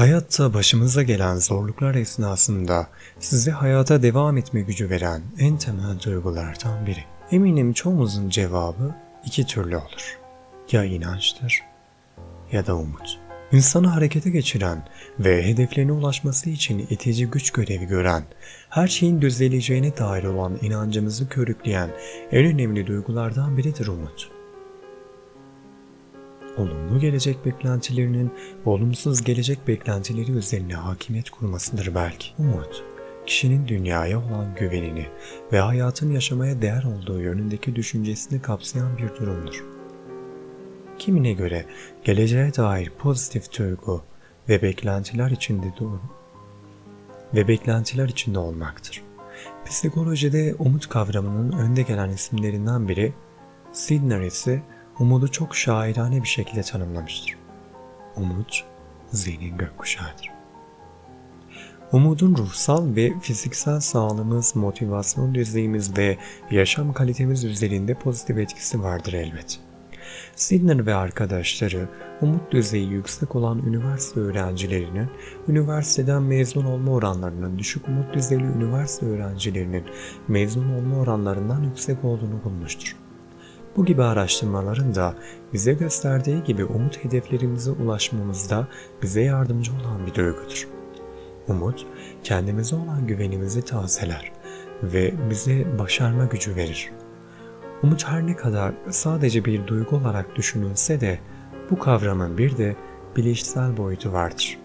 Hayatta başımıza gelen zorluklar esnasında size hayata devam etme gücü veren en temel duygulardan biri. Eminim çoğumuzun cevabı iki türlü olur. Ya inançtır ya da umut. İnsanı harekete geçiren ve hedeflerine ulaşması için itici güç görevi gören, her şeyin düzeleceğine dair olan inancımızı körükleyen en önemli duygulardan biridir umut olumlu gelecek beklentilerinin olumsuz gelecek beklentileri üzerine hakimiyet kurmasıdır belki. Umut, kişinin dünyaya olan güvenini ve hayatın yaşamaya değer olduğu yönündeki düşüncesini kapsayan bir durumdur. Kimine göre geleceğe dair pozitif duygu ve beklentiler içinde doğru ve beklentiler içinde olmaktır. Psikolojide umut kavramının önde gelen isimlerinden biri Sidner ise umudu çok şairane bir şekilde tanımlamıştır. Umut, zihnin gökkuşağıdır. Umudun ruhsal ve fiziksel sağlığımız, motivasyon düzeyimiz ve yaşam kalitemiz üzerinde pozitif etkisi vardır elbet. Sidner ve arkadaşları umut düzeyi yüksek olan üniversite öğrencilerinin üniversiteden mezun olma oranlarının düşük umut düzeyli üniversite öğrencilerinin mezun olma oranlarından yüksek olduğunu bulmuştur. Bu gibi araştırmaların da bize gösterdiği gibi umut hedeflerimize ulaşmamızda bize yardımcı olan bir duygudur. Umut, kendimize olan güvenimizi tazeler ve bize başarma gücü verir. Umut her ne kadar sadece bir duygu olarak düşünülse de bu kavramın bir de bilişsel boyutu vardır.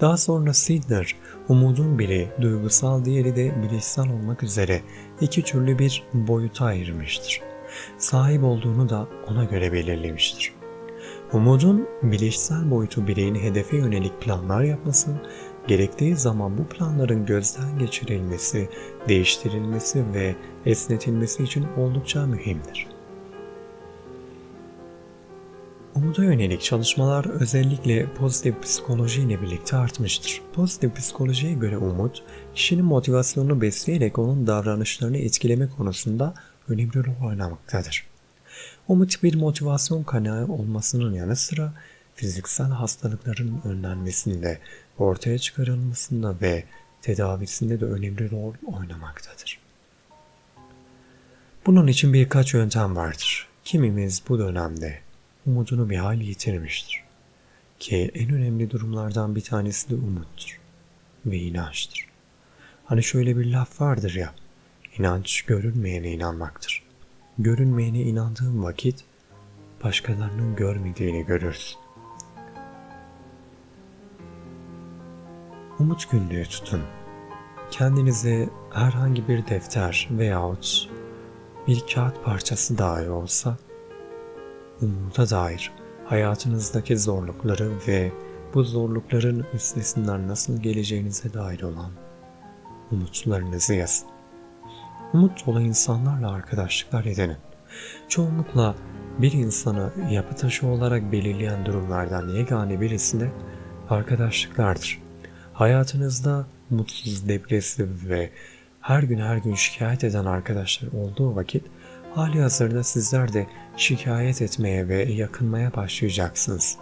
Daha sonra Sidner, umudun biri duygusal diğeri de bilişsel olmak üzere iki türlü bir boyuta ayırmıştır sahip olduğunu da ona göre belirlemiştir. Umudun bilişsel boyutu bireyin hedefe yönelik planlar yapması, gerektiği zaman bu planların gözden geçirilmesi, değiştirilmesi ve esnetilmesi için oldukça mühimdir. Umuda yönelik çalışmalar özellikle pozitif psikoloji ile birlikte artmıştır. Pozitif psikolojiye göre umut, kişinin motivasyonunu besleyerek onun davranışlarını etkileme konusunda önemli rol oynamaktadır. Umut bir motivasyon kaynağı olmasının yanı sıra fiziksel hastalıkların önlenmesinde, ortaya çıkarılmasında ve tedavisinde de önemli rol oynamaktadır. Bunun için birkaç yöntem vardır. Kimimiz bu dönemde umudunu bir hayli yitirmiştir. Ki en önemli durumlardan bir tanesi de umuttur ve inançtır. Hani şöyle bir laf vardır ya, İnanç görünmeyene inanmaktır. Görünmeyene inandığın vakit başkalarının görmediğini görürsün. Umut günlüğü tutun. Kendinize herhangi bir defter veyahut bir kağıt parçası dahi olsa umuda dair hayatınızdaki zorlukları ve bu zorlukların üstesinden nasıl geleceğinize dair olan umutlarınızı yazın. Umut dolu insanlarla arkadaşlıklar edinin. Çoğunlukla bir insanı yapı taşı olarak belirleyen durumlardan yegane birisi de arkadaşlıklardır. Hayatınızda mutsuz, depresif ve her gün her gün şikayet eden arkadaşlar olduğu vakit hali hazırda sizler de şikayet etmeye ve yakınmaya başlayacaksınız.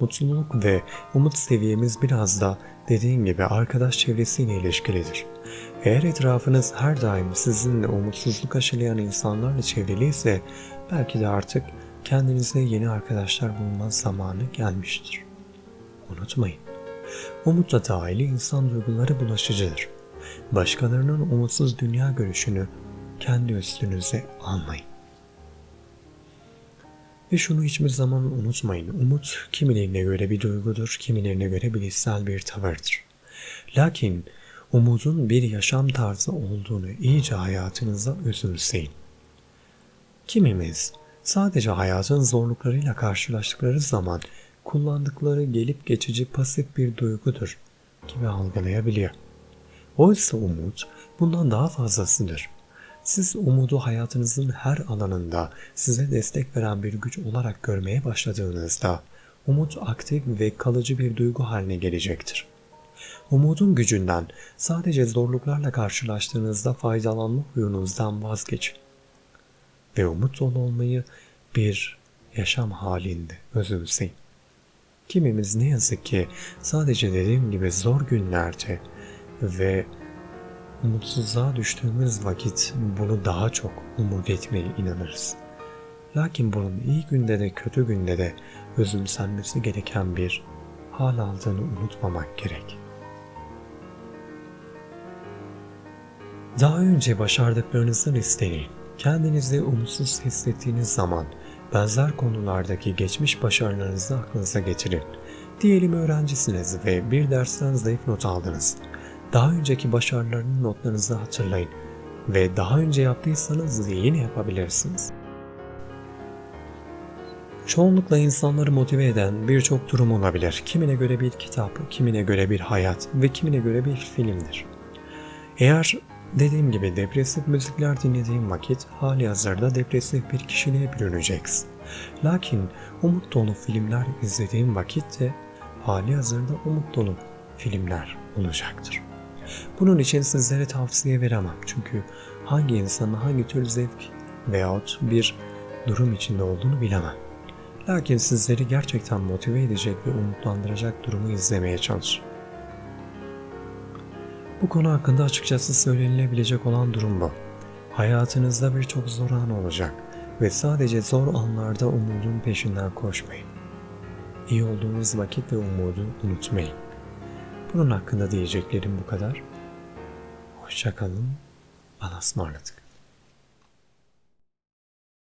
Mutluluk ve umut seviyemiz biraz da dediğim gibi arkadaş çevresiyle ilişkilidir. Eğer etrafınız her daim sizinle umutsuzluk aşılayan insanlarla çevrili ise belki de artık kendinize yeni arkadaşlar bulma zamanı gelmiştir. Unutmayın, umutla dahili insan duyguları bulaşıcıdır. Başkalarının umutsuz dünya görüşünü kendi üstünüze almayın. Ve şunu hiçbir zaman unutmayın. Umut kimilerine göre bir duygudur, kimilerine göre bilişsel bir tavırdır. Lakin umudun bir yaşam tarzı olduğunu iyice hayatınıza özümseyin. Kimimiz sadece hayatın zorluklarıyla karşılaştıkları zaman kullandıkları gelip geçici pasif bir duygudur gibi algılayabiliyor. Oysa umut bundan daha fazlasıdır. Siz umudu hayatınızın her alanında size destek veren bir güç olarak görmeye başladığınızda umut aktif ve kalıcı bir duygu haline gelecektir. Umudun gücünden sadece zorluklarla karşılaştığınızda faydalanma huyunuzdan vazgeçin. Ve umut dolu olmayı bir yaşam halinde özümseyin. Kimimiz ne yazık ki sadece dediğim gibi zor günlerde ve umutsuzluğa düştüğümüz vakit bunu daha çok umut etmeye inanırız. Lakin bunun iyi günde de kötü günde de özümsenmesi gereken bir hal aldığını unutmamak gerek. Daha önce başardıklarınızı listeleyin. Kendinizi umutsuz hissettiğiniz zaman benzer konulardaki geçmiş başarılarınızı aklınıza getirin. Diyelim öğrencisiniz ve bir dersten zayıf not aldınız. Daha önceki başarılarının notlarınızı hatırlayın ve daha önce yaptıysanız yine yapabilirsiniz. Çoğunlukla insanları motive eden birçok durum olabilir. Kimine göre bir kitap, kimine göre bir hayat ve kimine göre bir filmdir. Eğer dediğim gibi depresif müzikler dinlediğim vakit hali hazırda depresif bir kişiliğe bürüneceksin. Lakin umut dolu filmler izlediğim vakit de hali hazırda umut dolu filmler olacaktır. Bunun için sizlere tavsiye veremem çünkü hangi insanın hangi tür zevk veyahut bir durum içinde olduğunu bilemem. Lakin sizleri gerçekten motive edecek ve umutlandıracak durumu izlemeye çalışın. Bu konu hakkında açıkçası söylenilebilecek olan durum bu. Hayatınızda birçok zor an olacak ve sadece zor anlarda umudun peşinden koşmayın. İyi olduğunuz vakit ve umudu unutmayın. Bunun hakkında diyeceklerim bu kadar. Hoşçakalın. Bana ısmarladık.